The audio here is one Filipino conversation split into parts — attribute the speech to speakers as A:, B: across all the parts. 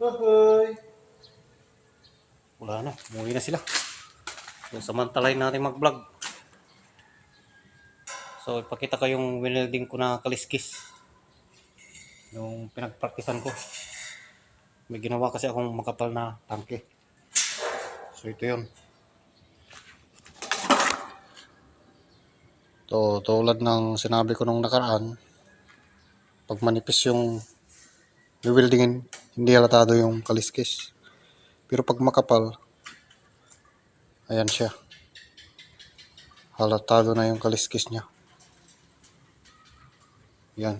A: Hoy! Wala na, umuwi na sila. So, samantalahin natin mag-vlog. So, ipakita ko yung winelding ko na kaliskis. Yung pinagpraktisan ko. May ginawa kasi akong makapal na tangke. So, ito yun. To, tulad ng sinabi ko nung nakaraan, pag manipis yung wieldingin, hindi halatado yung kaliskis. Pero pag makapal, ayan siya. Halatado na yung kaliskis niya. Yan.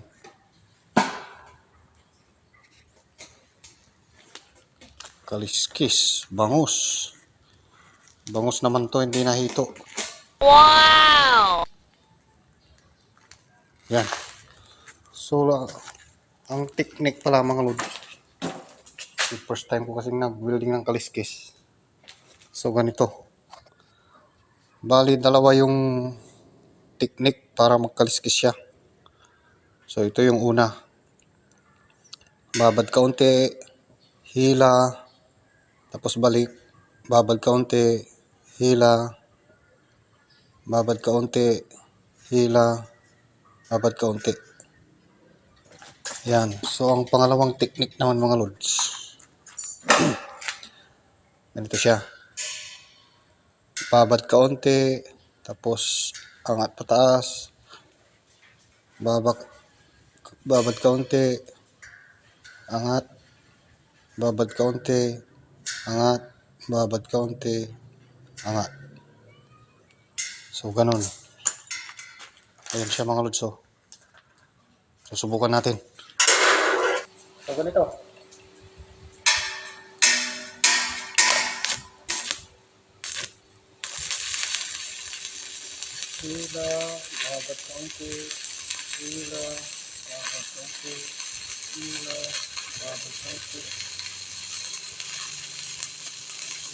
A: Kaliskis, bangus. Bangus naman to, hindi nahito.
B: Wow!
A: Yan. So, ang technique pala mga lods. First time ko kasing nag-building ng kaliskis. So, ganito. Bali, dalawa yung technique para magkaliskis siya. So, ito yung una. Babad kaunti, hila, tapos balik. Babad kaunti, hila, babad kaunti, hila, babad kaunti. Yan. So, ang pangalawang technique naman mga lods. Ganito siya. Babad kaunti, tapos angat pataas, babak, babad kaunti, angat, babad kaunti, angat, babad kaunti, angat. So, ganun. Ayan siya mga lods. Oh. Susubukan natin. So, ganito. Hila, babat kaunti, hila, babat kaunti, hila, babat kaunti,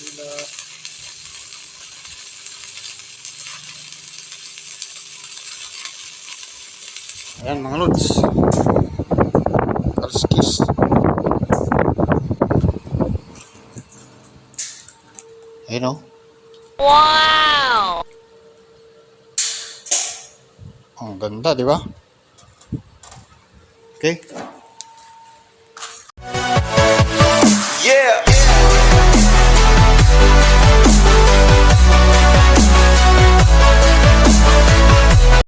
A: hila. Ayan mga lods. Kalskis. Ayun o.
B: Wow!
A: Ang ganda, di ba? Okay.